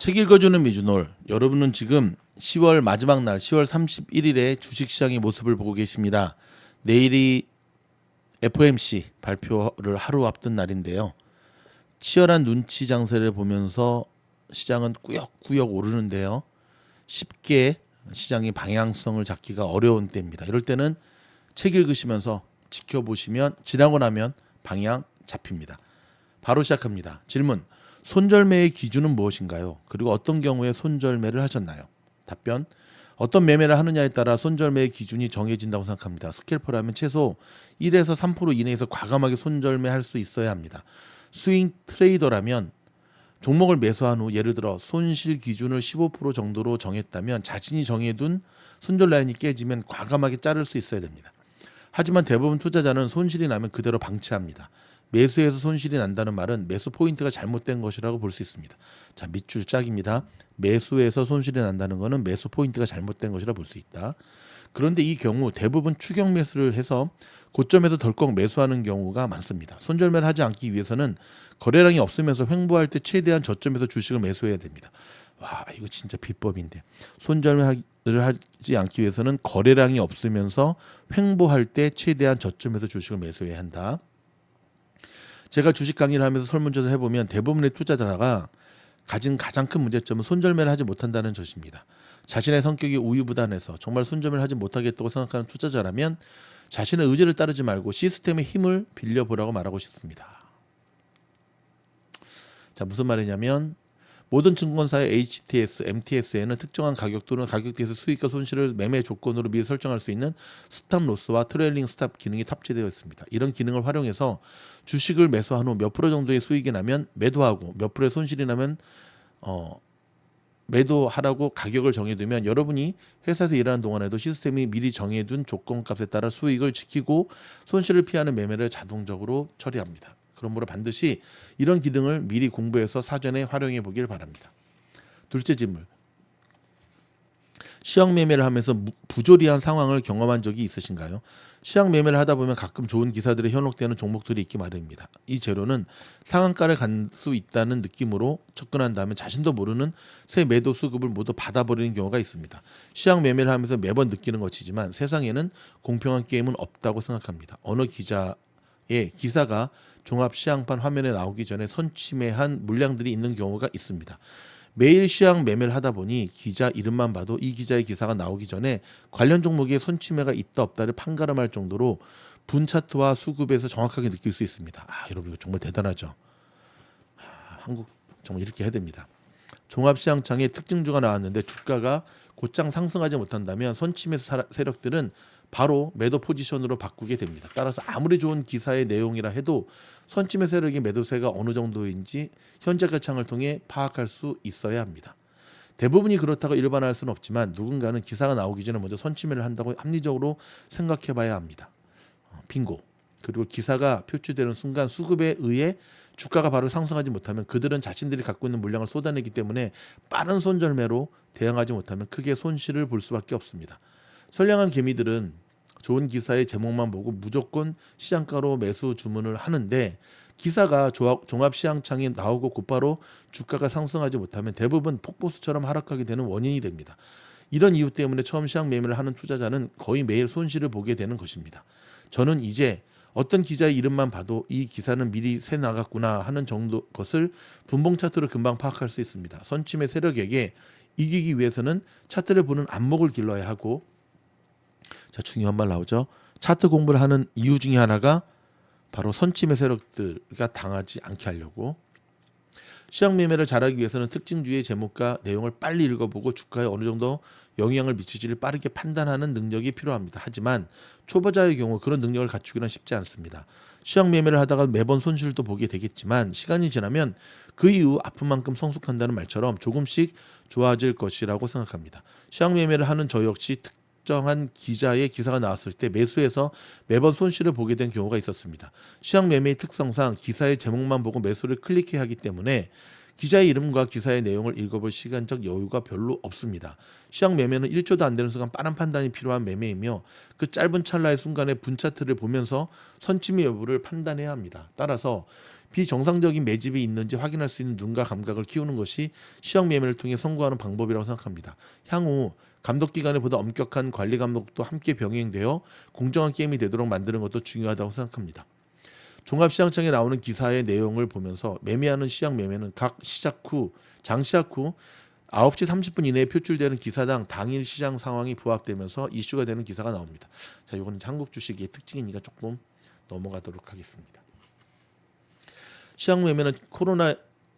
책 읽어주는 미주놀 여러분은 지금 10월 마지막 날 10월 31일에 주식시장의 모습을 보고 계십니다. 내일이 FOMC 발표를 하루 앞둔 날인데요. 치열한 눈치 장세를 보면서 시장은 꾸역꾸역 오르는데요. 쉽게 시장의 방향성을 잡기가 어려운 때입니다. 이럴 때는 책 읽으시면서 지켜보시면 지나고 나면 방향 잡힙니다. 바로 시작합니다. 질문. 손절매의 기준은 무엇인가요? 그리고 어떤 경우에 손절매를 하셨나요? 답변. 어떤 매매를 하느냐에 따라 손절매의 기준이 정해진다고 생각합니다. 스캘퍼라면 최소 1에서 3% 이내에서 과감하게 손절매 할 수 있어야 합니다. 스윙 트레이더라면 종목을 매수한 후 예를 들어 손실 기준을 15% 정도로 정했다면 자신이 정해둔 손절 라인이 깨지면 과감하게 자를 수 있어야 됩니다. 하지만 대부분 투자자는 손실이 나면 그대로 방치합니다. 매수해서 손실이 난다는 말은 매수 포인트가 잘못된 것이라고 볼 수 있습니다. 자, 밑줄 짝입니다. 매수해서 손실이 난다는 것은 매수 포인트가 잘못된 것이라 볼 수 있다. 그런데 이 경우 대부분 추격 매수를 해서 고점에서 덜컥 매수하는 경우가 많습니다. 손절매를 하지 않기 위해서는 거래량이 없으면서 횡보할 때 최대한 저점에서 주식을 매수해야 됩니다. 와 이거 진짜 비법인데 손절매를 하지 않기 위해서는 거래량이 없으면서 횡보할 때 최대한 저점에서 주식을 매수해야 한다. 제가 주식 강의를 하면서 설문조사를 해보면 대부분의 투자자가 가진 가장 큰 문제점은 손절매를 하지 못한다는 것입니다. 자신의 성격이 우유부단해서 정말 손절매를 하지 못하겠다고 생각하는 투자자라면 자신의 의지를 따르지 말고 시스템의 힘을 빌려보라고 말하고 싶습니다. 자 무슨 말이냐면 모든 증권사의 HTS, MTS에는 특정한 가격 또는 가격대에서 수익과 손실을 매매 조건으로 미리 설정할 수 있는 스탑 로스와 트레일링 스탑 기능이 탑재되어 있습니다. 이런 기능을 활용해서 주식을 매수한 후 몇 프로 정도의 수익이 나면 매도하고 몇 프로의 손실이 나면 어 매도하라고 가격을 정해두면 여러분이 회사에서 일하는 동안에도 시스템이 미리 정해둔 조건값에 따라 수익을 지키고 손실을 피하는 매매를 자동적으로 처리합니다. 그러므로 반드시 이런 기능을 미리 공부해서 사전에 활용해 보길 바랍니다. 둘째 질문. 시황 매매를 하면서 무- 부조리한 상황을 경험한 적이 있으신가요? 시황 매매를 하다 보면 가끔 좋은 기사들이 현혹되는 종목들이 있기 마련입니다. 이 재료는 상한가를 간 수 있다는 느낌으로 접근한 다음에 자신도 모르는 새 매도 수급을 모두 받아버리는 경우가 있습니다. 시황 매매를 하면서 매번 느끼는 것이지만 세상에는 공평한 게임은 없다고 생각합니다. 어느 기자 의 기사가 종합 시황판 화면에 나오기 전에 선침해한 물량들이 있는 경우가 있습니다. 매일 시황 매매를 하다 보니 기자 이름만 봐도 이 기자의 기사가 나오기 전에 관련 종목에 손침해가 있다 없다를 판가름할 정도로 분 차트와 수급에서 정확하게 느낄 수 있습니다. 아, 여러분 이거 정말 대단하죠. 아, 한국 정말 이렇게 해야 됩니다. 종합시장창에 특징주가 나왔는데 주가가 곧장 상승하지 못한다면 사- 세력들은 바로 매도 포지션으로 바꾸게 됩니다. 따라서 아무리 좋은 기사의 내용이라 해도 선침의 세력이 매도세가 어느 정도인지 현재 가 창을 통해 파악할 수 있어야 합니다. 대부분이 그렇다고 일반화할 수는 없지만 누군가는 기사가 나오기 전에 먼저 선침매를 한다고 합리적으로 생각해 봐야 합니다. 어, 빙고. 그리고 기사가 표출되는 순간 수급에 의해 주가가 바로 상승하지 못하면 그들은 자신들이 갖고 있는 물량을 쏟아내기 때문에 빠른 손절매로 대응하지 못하면 크게 손실을 볼 수밖에 없습니다. 선량한 개미들은 좋은 기사의 제목만 보고 무조건 시장가로 매수 주문을 하는데 기사가 종합 시장창에 나오고 곧바로 주가가 상승하지 못하면 대부분 폭포수처럼 하락하게 되는 원인이 됩니다. 이런 이유 때문에 처음 시장 매매를 하는 투자자는 거의 매일 손실을 보게 되는 것입니다. 저는 이제 어떤 기자의 이름만 봐도 이 기사는 미리 새 나갔구나 하는 정도 것을 분봉 차트로 금방 파악할 수 있습니다. 선침의 세력에게 이기기 위해서는 차트를 보는 안목을 길러야 하고 자 중요한 말 나오죠. 차트 공부를 하는 이유 중에 하나가 바로 선침의 세력들과 당하지 않게 하려고 시장 매매를 잘하기 위해서는 특징주의 제목과 내용을 빨리 읽어보고 주가에 어느 정도 영향을 미치지를 빠르게 판단하는 능력이 필요합니다. 하지만 초보자의 경우 그런 능력을 갖추기는 쉽지 않습니다. 시장 매매를 하다가 매번 손실도 보게 되겠지만 시간이 지나면 그 이후 아픈 만큼 성숙한다는 말처럼 조금씩 좋아질 것이라고 생각합니다. 시장 매매를 하는 저 역시 특 정한 기자의 기사가 나왔을 때 매수해서 매번 손실을 보게 된 경우가 있었습니다. 시장 매매의 특성상 기사의 제목만 보고 매수를 클릭해야 하기 때문에 기자의 이름과 기사의 내용을 읽어볼 시간적 여유가 별로 없습니다. 시장 매매는 1초도 안 되는 순간 빠른 판단이 필요한 매매이며 그 짧은 찰나의 순간에 분 차트를 보면서 선침의 여부를 판단해야 합니다. 따라서 비정상적인 매집이 있는지 확인할 수 있는 눈과 감각을 키우는 것이 시황 매매를 통해 성공하는 방법이라고 생각합니다. 향후 감독 기관에 보다 엄격한 관리 감독도 함께 병행되어 공정한 게임이 되도록 만드는 것도 중요하다고 생각합니다. 종합시장청에 나오는 기사의 내용을 보면서 매매하는 시장 매매는 각 시작 후 장 시작 후 9시 30분 이내에 표출되는 기사당 당일 시장 상황이 부합되면서 이슈가 되는 기사가 나옵니다. 자, 이거는 한국 주식의 특징이니까 조금 넘어가도록 하겠습니다. 시장 매매는 코로나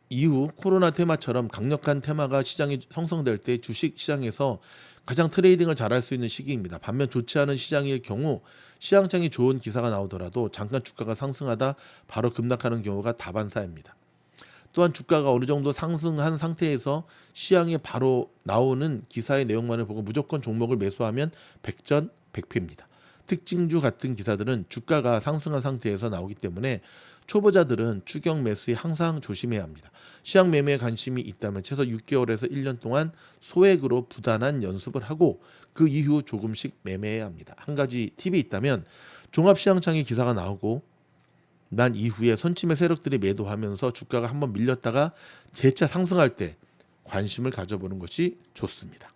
이후 코로나 테마처럼 강력한 테마가 시장이 형성될 때 주식 시장에서 가장 트레이딩을 잘할 수 있는 시기입니다. 반면 좋지 않은 시장일 경우 시장장이 좋은 기사가 나오더라도 잠깐 주가가 상승하다 바로 급락하는 경우가 다반사입니다. 또한 주가가 어느 정도 상승한 상태에서 시장에 바로 나오는 기사의 내용만을 보고 무조건 종목을 매수하면 백전 백패입니다. 특징주 같은 기사들은 주가가 상승한 상태에서 나오기 때문에 초보자들은 추격 매수에 항상 조심해야 합니다. 시장 매매에 관심이 있다면 최소 6개월에서 1년 동안 소액으로 부단한 연습을 하고 그 이후 조금씩 매매해야 합니다. 한 가지 팁이 있다면 종합시장창에 기사가 나오고 난 이후에 선침의 세력들이 매도하면서 주가가 한번 밀렸다가 재차 상승할 때 관심을 가져보는 것이 좋습니다.